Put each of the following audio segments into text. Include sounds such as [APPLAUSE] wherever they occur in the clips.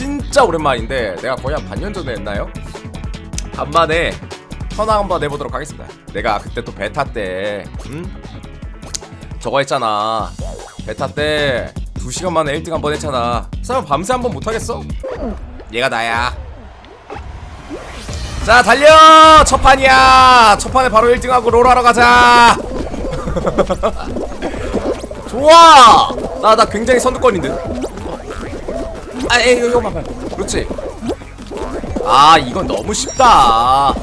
진짜 오랜만인데 내가 거의 한 반년 전에 했나요? 간만에 현황 한번 해보도록 하겠습니다. 내가 그때 또 베타 때 음? 저거 했잖아. 베타 때 2시간 만에 1등 한번 했잖아. 설마 밤새 한번 못하겠어? 얘가 나야. 자 달려! 첫 판이야! 첫 판에 바로 1등하고 롤하러 가자! [LAUGHS] 좋아! 나나 굉장히 선두권인데 아 에이 이거만 봐 그렇지. 아 이건 너무 쉽다.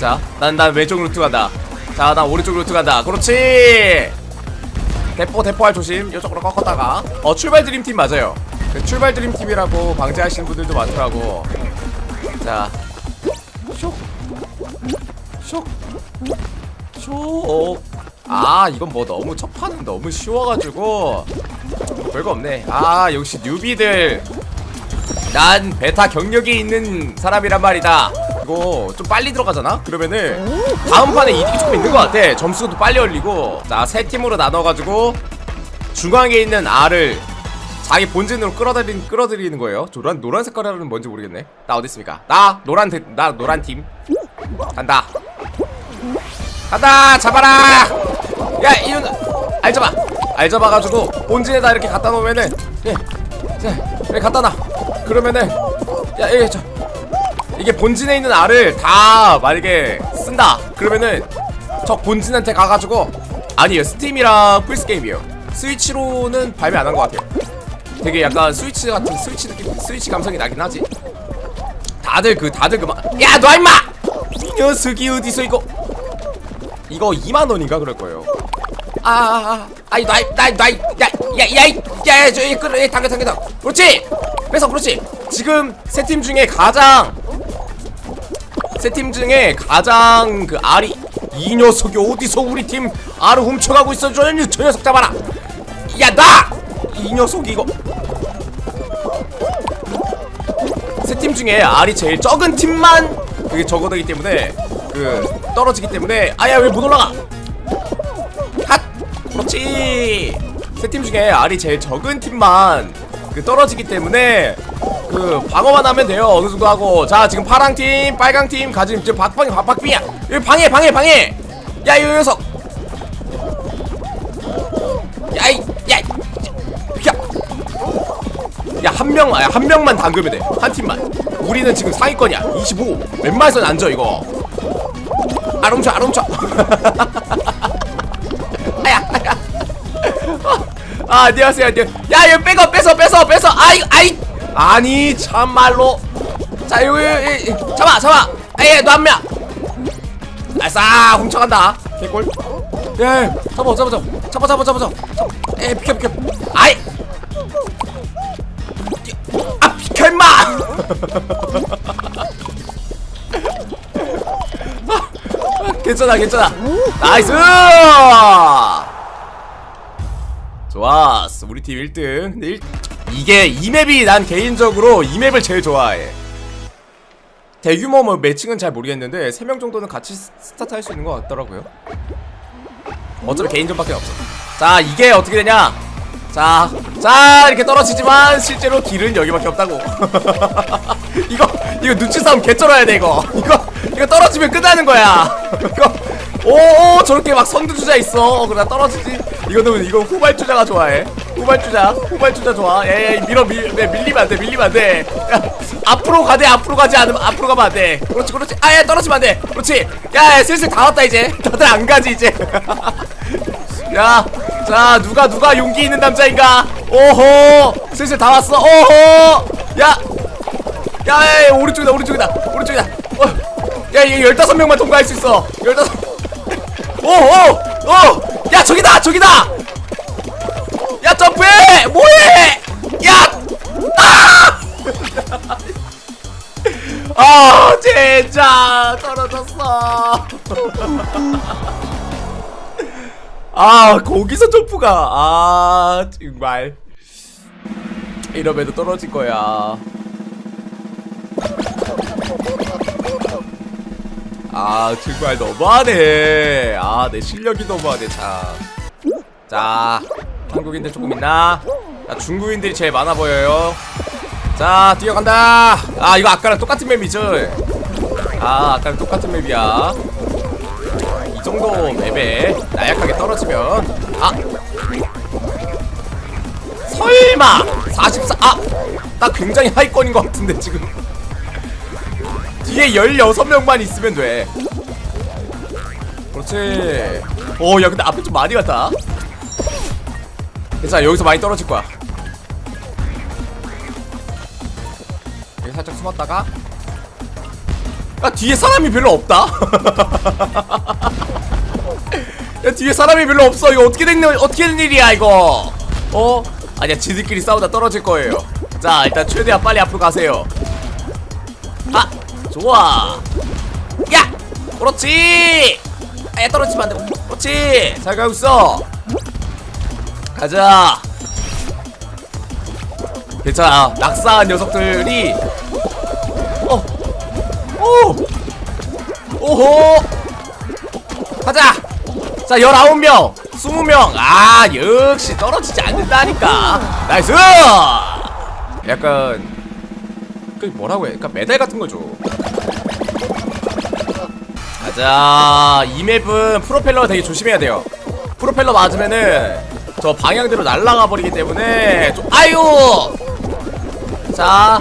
자 난 난 왼쪽 루트 간다. 자 난 오른쪽 루트 간다. 그렇지. 대포 대포할 조심. 이쪽으로 꺾었다가. 어 출발 드림팀 맞아요. 그 출발 드림팀이라고 방지하시는 분들도 많더라고. 자. 쇽! 쇽! 쇽! 아 이건 뭐 너무 첫 판은 너무 쉬워가지고 별거 없네. 아 역시 뉴비들. 난 베타 경력이 있는 사람이란 말이다. 이거 좀 빨리 들어가잖아? 그러면은 다음 판에 이득이 조금 있는 것 같아. 점수도 빨리 올리고. 자 세 팀으로 나눠가지고 중앙에 있는 R을 자기 본진으로 끌어들이는, 끌어들이는 거예요. 노란, 노란 색깔은 뭔지 모르겠네. 나 어디 있습니까? 나 노란 대- 나 노란 팀. 간다. 간다! 잡아라! 야 이윤 알 잡아 알 잡아가지고 본진에다 이렇게 갖다 놓으면은 예, 자 이렇게 갖다 놔. 그러면은 야 이게 저 이게 본진에 있는 알을 다 만약에 쓴다. 그러면은 저 본진한테 가가지고 아니에요 스팀이랑 플스 게임이에요. 스위치로는 발매 안 한 것 같아요. 되게 약간 스위치 같은 스위치 느낌 스위치 감성이 나긴 하지. 다들 그 다들 그막야너 임마! 이 녀석이 어디서 이거? 이거 2만 원인가 그럴 거예요. 아, 아, 아, 아이, 나이, 나이, 나이, 야, 야, 야, 이, 야, 야, 저, 이, 끌어, 당겨, 당겨, 당겨. 그렇지. 뺏어, 그렇지. 지금 세 팀 중에 가장 세 팀 중에 가장 그 알이 이 녀석이 어디서 우리 팀 알을 훔쳐가고 있어? 저, 녀- 저 녀석 잡아라. 야, 나! 이 녀석이 이거. 세 팀 중에 알이 제일 적은 팀만 그게 적어되기 때문에 그 떨어지기 때문에 아야 왜 못 올라가? 핫 그렇지 세 팀 중에 알이 제일 적은 팀만 그 떨어지기 때문에 그 방어만 하면 돼요 어느 정도 하고 자 지금 파랑 팀 빨강 팀 가지고 지금 박방이 박박빙이야 여기 방해 방해 방해 야 이 녀석 야이 야 야, 야, 한 명, 아, 한 명만 담그면 돼. 한 팀만. 우리는 지금 상위권이야. 25. 웬만해서는 안 져, 이거. 안 훔쳐. [LAUGHS] 아, 안녕하세요, 안녕. 야, 이거 빼고, 뺏어, 뺏어, 뺏어. 아이, 아이. 아니, 참말로. 자, 이거, 이거, 잡아, 잡아. 한 명. 아싸, 훔쳐간다. 개꿀. 예, 잡아, 잡아, 잡아. 잡아, 잡아, 잡아, 잡아. 에, 비켜, 비켜. 아이. 아 비켜 임마 [LAUGHS] 괜찮아 괜찮아 나이스 좋았어 우리 팀 1등 근데 일, 이게 이 맵이 난 개인적으로 이 맵을 제일 좋아해 대규모 뭐 매칭은 잘 모르겠는데 3명 정도는 같이 스- 스타트 할 수 있는 것 같더라고요 어차피 개인전밖에 없어 자 이게 어떻게 되냐 자, 자 이렇게 떨어지지만 실제로 길은 여기밖에 없다고. [LAUGHS] 이거 이거 눈치 싸움 개쩔어야 돼 이거. 이거 이거 떨어지면 끝나는 거야. [LAUGHS] 이거 오 저렇게 막 선두주자 있어. 그러다 떨어지지. 이거는 이거 후발주자가 좋아해. 후발주자, 후발주자 좋아. 예, 예 밀어 밀, 네, 밀리면 안 돼, 밀리면 안 돼. 야, [LAUGHS] 앞으로 가대, 앞으로 가지 않으면 앞으로 가면 안 돼. 그렇지, 그렇지. 아예 떨어지면 안 돼. 그렇지. 야, 야 슬슬 다 왔다 이제. [LAUGHS] 다들 안 가지 이제. [LAUGHS] 야, 자 누가 누가 용기 있는 남자인가? 오호, 슬슬 다 왔어. 오호, 야, 야, 야, 야 오른쪽이다, 오른쪽이다, 오른쪽이다. 어, 야, 얘 열다섯 명만 통과할 수 있어. 열다섯. 오호, 오, 야 저기다, 저기다. 야 점프해, 뭐해? 야, 아! [LAUGHS] 아, 진짜 떨어졌어. [LAUGHS] 아 거기서 점프가 아 정말 이러면도 떨어질 거야 아 정말 너무하네 아 내 실력이 너무하네 참자 한국인들 조금 있나 자, 중국인들이 제일 많아 보여요. 자, 뛰어간다. 아, 이거 아까랑 똑같은 맵이죠? 아, 아까랑 똑같은 맵이야. 이 정도 맵에 나약하게 떨어지면 아 설마 44 아! 나 굉장히 하위권인 것 같은데 지금 뒤에 16명만 있으면 돼. 그렇지. 오야 근데 앞에 좀 많이 갔다. 괜찮아 여기서 많이 떨어질 거야. 여기 살짝 숨었다가. 야 뒤에 사람이 별로 없다. [LAUGHS] 야 뒤에 사람이 별로 없어. 이거 어떻게 된 일- 어떻게 된 일이야 이거? 어? 아니야 지들끼리 싸우다 떨어질 거예요. 자 일단 최대한 빨리 앞으로 가세요. 아 좋아 야 그렇지 아야 떨어지면 안되고 그렇지 잘 가고 있어 가자 괜찮아 낙사한 녀석들이 어 오! 오호! 가자! 자, 19명! 20명! 아, 역시 떨어지지 않는다니까! 나이스! 약간, 그 뭐라고 해? 약간 메달 같은 거죠. 가자! 이 맵은 프로펠러 되게 조심해야 돼요. 프로펠러 맞으면은, 저 방향대로 날아가 버리기 때문에, 좀, 아유! 자,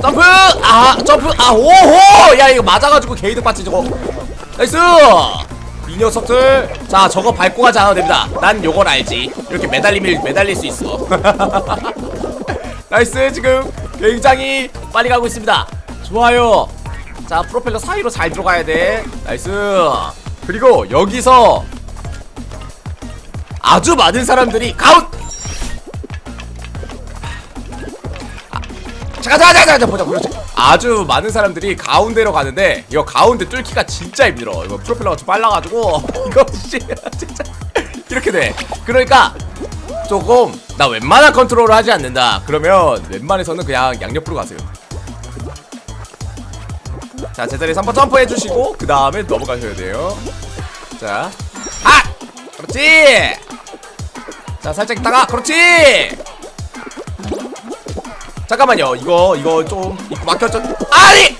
점프! 아, 점프! 아, 오호! 야, 이거 맞아가지고 게이득 받지, 저거. 나이스! 이 녀석들. 자, 저거 밟고 가지 않아도 됩니다. 난 요걸 알지. 이렇게 매달리면 매달릴 수 있어. [LAUGHS] 나이스, 지금 굉장히 빨리 가고 있습니다. 좋아요. 자, 프로펠러 사이로 잘 들어가야 돼. 나이스. 그리고 여기서 아주 많은 사람들이 가운! 자, 자, 자, 자, 자, 보자, 그렇지. 아주 많은 사람들이 가운데로 가는데 이거 가운데 뚫기가 진짜 힘들어. 이거 프로펠러가 좀 빨라가지고 [LAUGHS] 이거 씨, 진짜 이렇게 돼. 그러니까 조금 나 웬만한 컨트롤을 하지 않는다. 그러면 웬만해서는 그냥 양옆으로 가세요. 자, 제자리에서 한번 점프해 주시고 그 다음에 넘어가셔야 돼요. 자, 아, 그렇지. 자, 살짝 있다가 그렇지. 잠깐만요. 이거 이거 좀 막혔죠? 아니!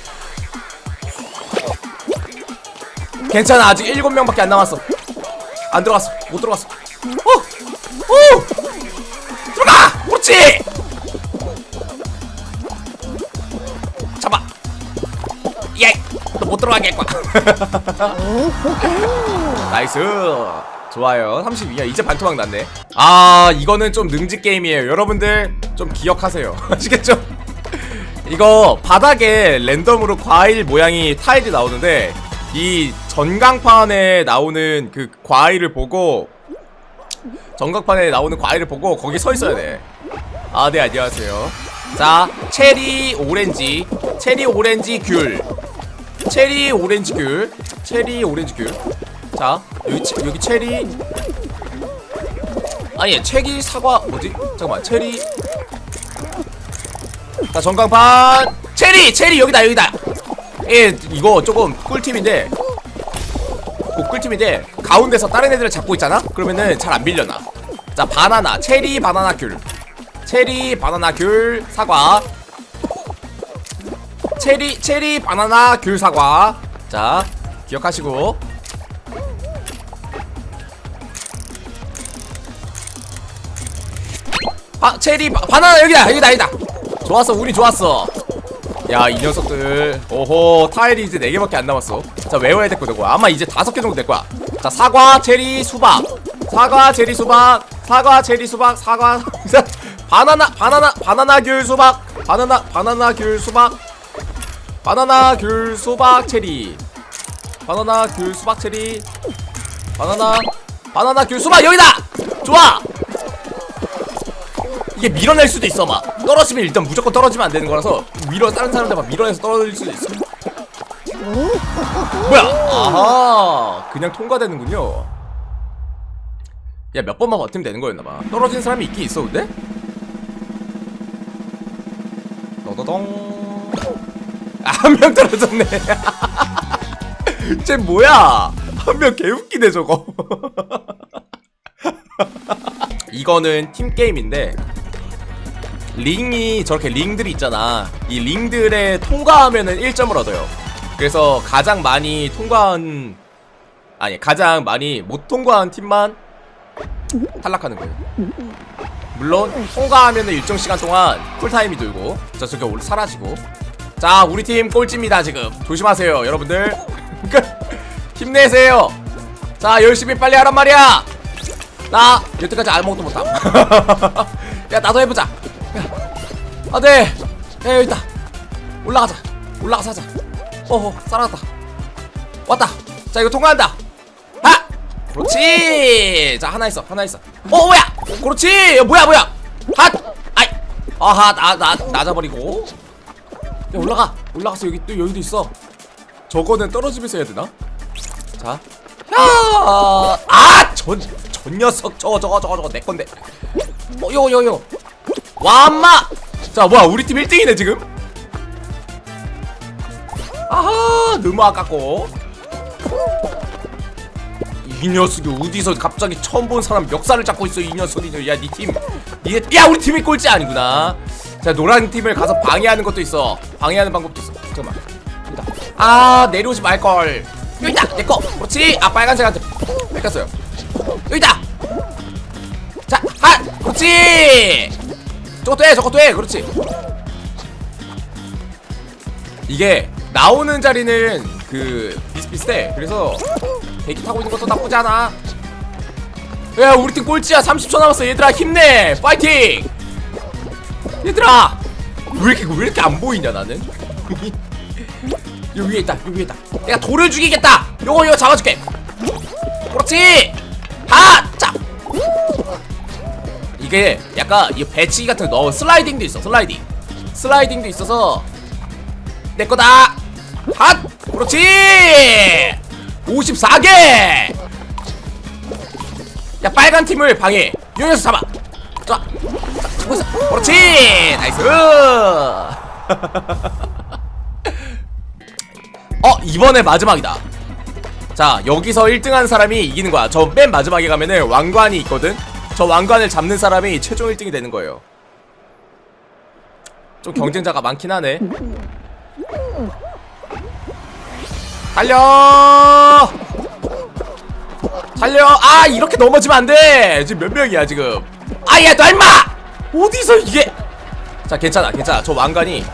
괜찮아. 아직 일곱 명밖에 안 남았어. 안 들어갔어. 못 들어갔어. 어! 오! 들어가! 그렇지! 못 거야. [LAUGHS] 나이스. 좋아요. 32야. 이제 반토막 났네. 아, 이거는 좀 능지 게임이에요. 여러분들 좀 기억하세요. [LAUGHS] 아시겠죠? 이거 바닥에 랜덤으로 과일 모양이 타일이 나오는데 이 전광판에 나오는 그 과일을 보고 전광판에 나오는 과일을 보고 거기 서 있어야 돼. 아, 네, 안녕하세요. 자, 체리 오렌지, 체리 오렌지 귤, 체리 오렌지 귤, 체리 오렌지 귤. 자, 여기 체, 여기 체리 아니, 체리 사과 뭐지? 잠깐만, 체리 자, 전광판 체리, 체리 여기다, 여기다. 예, 이거 조금 꿀팁인데 그 꿀팁인데 가운데서 다른 애들을 잡고 있잖아? 그러면은 잘 안 밀려나. 자, 바나나, 체리, 바나나, 귤. 체리, 바나나, 귤, 사과. 체리, 체리, 바나나, 귤, 사과. 자, 기억하시고. 아, 체리, 바, 바나나 여기다, 여기다, 여기다. 좋았어, 우리 좋았어. 야, 이 녀석들. 오호, 타일이 이제 4개밖에 안 남았어. 자, 외워야 될 거고. 아마 이제 5개 정도 될 거야. 자, 사과, 체리, 수박. 사과, 체리, 수박. 사과, 체리, 수박. 사과. [LAUGHS] 바나나, 바나나, 바나나, 귤, 수박. 바나나, 바나나, 귤, 수박. 바나나, 귤, 수박, 체리. 바나나, 귤, 수박, 체리. 바나나, 바나나, 귤, 수박. 여기다! 좋아! 이게 밀어낼 수도 있어 막 떨어지면 일단 무조건 떨어지면 안 되는 거라서 밀어 다른 사람들 막 밀어내서 떨어질 수도 있어 뭐야 아하 그냥 통과되는군요 야 몇 번만 버티면 되는 거였나봐 떨어진 사람이 있긴 있어 근데 너더덩 아 한 명 떨어졌네. [LAUGHS] 쟤 뭐야? 한 명 개웃기네 저거. [LAUGHS] 이거는 팀 게임인데 링이 저렇게 링들이 있잖아. 이 링들에 통과하면은 1점을 얻어요. 그래서 가장 많이 통과한 아니 가장 많이 못 통과한 팀만 탈락하는 거예요. 물론 통과하면은 일정 시간 동안 쿨타임이 돌고 올 사라지고 자 우리 팀 꼴찌입니다 지금. 조심하세요 여러분들. [LAUGHS] 힘내세요. 자 열심히 빨리 하란 말이야. 나 여태까지 아무것도 못함. [LAUGHS] 야 나도 해보자. 야, 아네. 야 여기 있다. 올라가자. 올라가서 하자. 어허 살아났다. 왔다. 자 이거 통과한다. 하! 그렇지. 자 하나 있어 하나 있어. 어 뭐야? 그렇지. 야, 뭐야 뭐야? 핫! 아이. 아하 나 나 낮아버리고 야 올라가! 올라가서 여기 또 여기도 있어. 저거는 떨어지면서 해야 되나? 자. 아전 전 녀석! 저거 저거 저거 저거 내 건데. 어 요거 요거 요거 와 엄마! 자 뭐야 우리 팀 1등이네 지금? 아하! 너무 아깝고. 이 녀석이 어디서 갑자기 처음 본 사람 멱살을 잡고 있어 이 녀석이. 야니팀. 이게 야 우리 팀이 꼴찌 아니구나 자 노란 팀을 가서 방해하는 것도 있어. 방해하는 방법도 있어. 잠깐만. 여기다. 아 내려오지 말걸. 여기다! 내꺼 그렇지? 아 빨간색한테. 뺏겼어요. 여기다! 자하 그렇지! 저것도 해 저것도 해! 그렇지. 이게 나오는 자리는 그 비슷비슷해. 그래서 대기 타고 있는 것도 나쁘지 않아. 야 우리 팀 꼴찌야. 30초 남았어. 얘들아 힘내! 파이팅 얘들아! 왜 이렇게 왜 이렇게 안 보이냐 나는? [LAUGHS] 여기 위에 있다 여기 위에 있다. 내가 돌을 죽이겠다! 요거 요거 잡아줄게. 그렇지! 하 자! 이게 약간 이 배치기 같은 거 넣어. 슬라이딩도 있어 슬라이딩. 슬라이딩도 있어서 내 거다! 핫! 그렇지! 54개! 야 빨간 팀을 방해. 요 녀석 잡아. 자, 자 잡고 있어. 그렇지. 나이스. [LAUGHS] 어 이번에 마지막이다. 자 여기서 1등한 사람이 이기는 거야. 저 맨 마지막에 가면은 왕관이 있거든? 저 왕관을 잡는 사람이 최종 1등이 되는 거예요. 좀 경쟁자가 많긴 하네. 달려! 달려! 아 이렇게 넘어지면 안 돼! 지금 몇 명이야 지금? 아야 너 임마 어디서 이게? 자 괜찮아 괜찮아. 저 왕관이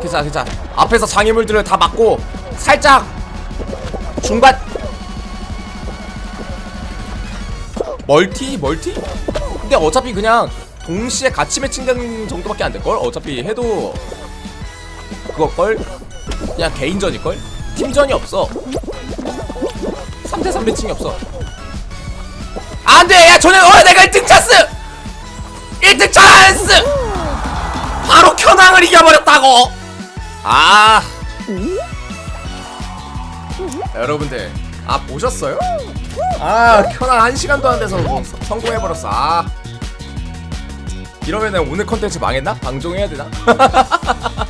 괜찮아 괜찮아. 앞에서 장애물들을 다 막고 살짝 중간 멀티 멀티? 근데 어차피 그냥 동시에 같이 매칭되는 정도밖에 안 될걸? 어차피 해도 그거걸? 그냥 개인전일걸? 팀전이 없어. 3대3 매칭이 없어 안돼. 야 전에 어 내가 1등 찬스! 1등 찬스! 바로 켜낭을 이겨버렸다고! 아. 여러분들 아 보셨어요? 아 켜낭 한 시간도 안 돼서 뭐 서- 성공해버렸어. 아. 이러면은 오늘 컨텐츠 망했나? 방종해야 되나? [LAUGHS]